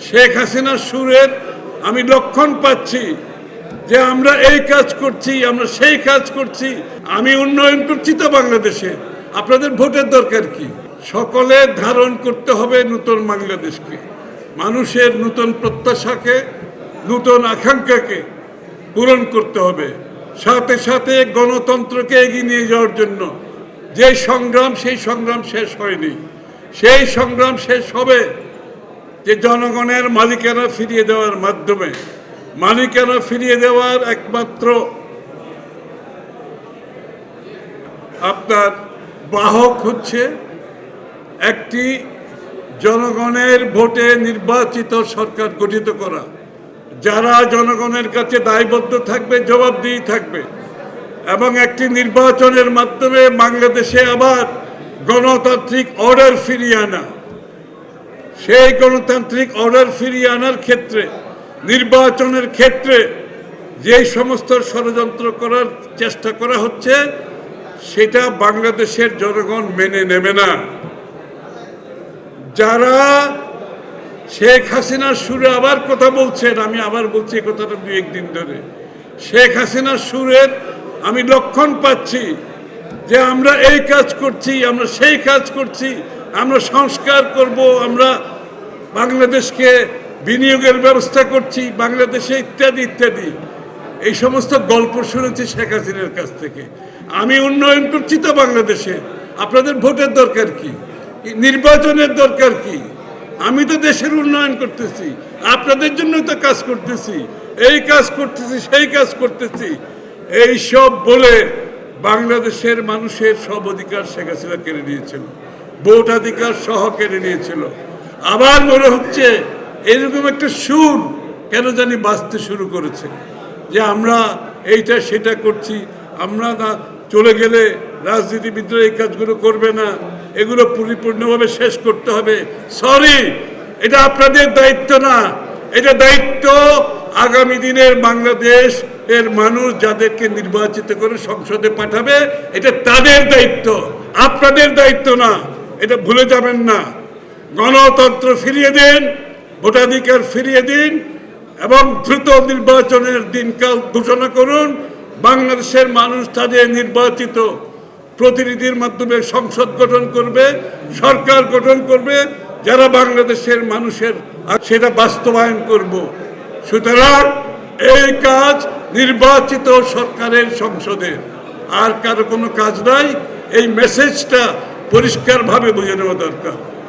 শেখ হাসিনার সুরের আমি লক্ষণ পাচ্ছি যে আমরা এই কাজ করছি, আমরা সেই কাজ করছি, আমি উন্নয়ন করছি তো বাংলাদেশে। আপনাদের ভোটের দরকার কি? সকলে ধারণ করতে হবে নতুন বাংলাদেশকে, মানুষের নতুন প্রত্যাশাকে, নতুন আকাঙ্ক্ষাকে পূরণ করতে হবে। সাথে সাথে গণতন্ত্রকে এগিয়ে নিয়ে যাওয়ার জন্য যে সংগ্রাম, সেই সংগ্রাম শেষ হয়নি। সেই সংগ্রাম শেষ হবে। যে জনগণের মালিকানা ফিরিয়ে দেওয়ার মাধ্যমে মালিকানা ফিরিয়ে দেওয়ার একমাত্র আপনার বাহক হচ্ছে একটি জনগণের ভোটে নির্বাচিত সরকার গঠিত করা। যারা জনগণের কাছে দায়বদ্ধ থাকবে, জবাবদিহি থাকবে এবং একটি নির্বাচনের মাধ্যমে বাংলাদেশে আবার গণতান্ত্রিক অর্ডার ফিরিয়ে আনা। সেই গণতান্ত্রিক অর্ডার ফিরিয়ে আনার ক্ষেত্রে, নির্বাচনের ক্ষেত্রে যে সমস্ত ষড়যন্ত্র করার চেষ্টা করা হচ্ছে, সেটা বাংলাদেশের জনগণ মেনে নেবে না। যারা শেখ হাসিনার সুরে আবার কথা বলছেন, আমি আবার বলছি কথাটা দু একদিন ধরে, শেখ হাসিনার সুরের আমি লক্ষণ পাচ্ছি যে আমরা এই কাজ করছি, আমরা সেই কাজ করছি, আমরা সংস্কার করব, আমরা বাংলাদেশকে বিনিয়োগের ব্যবস্থা করছি, বাংলাদেশে ইত্যাদি ইত্যাদি। এই সমস্ত গল্প শুনেছি শেখ হাসিনার কাছ থেকে। আমি উন্নয়ন করছি তো বাংলাদেশে। আপনাদের ভোটের দরকার কি? নির্বাচনের দরকার কি? আমি তো দেশের উন্নয়ন করতেছি, আপনাদের জন্য তো কাজ করতেছি। এই কাজ করতেছি, সেই কাজ করতেছি। এই সব বলে বাংলাদেশের মানুষের সব অধিকার শেখ হাসিনা কেড়ে নিয়েছিল। ভোটাধিকার সহ কেড়ে নিয়েছিল। আবার মনে হচ্ছে এরকম একটা সুর কেন জানি বাঁচতে শুরু করেছে। যে আমরা এইটা সেটা করছি, আমরা না চলে গেলে রাজনীতিবিদরা এই কাজগুলো করবে না, এগুলো পরিপূর্ণভাবে শেষ করতে হবে। সরি এটা আপনাদের দায়িত্ব না। এটা দায়িত্ব আগামী দিনের বাংলাদেশ এর মানুষ যাদেরকে নির্বাচিত করে সংসদে পাঠাবে, এটা তাদের দায়িত্ব। আপনাদের দায়িত্ব না। এটা ভুলে যাবেন না। গণতন্ত্র ফিরিয়ে দিন, ভোটাধিকার ফিরিয়ে দিন, এবং দ্রুত নির্বাচনের দিনকাল ঘোষণা করুন। বাংলাদেশের মানুষ তাদের নির্বাচিত প্রতিনিধির মাধ্যমে সংসদ গঠন করবে, সরকার গঠন করবে, যারা বাংলাদেশের মানুষের সেটা বাস্তবায়ন করব। সুতরাং এই কাজ নির্বাচিত সরকারের সংসদের আর কারও কোনো কাজ নাই, এই মেসেজটা পরিষ্কারভাবে বুঝে নেওয়া দরকার।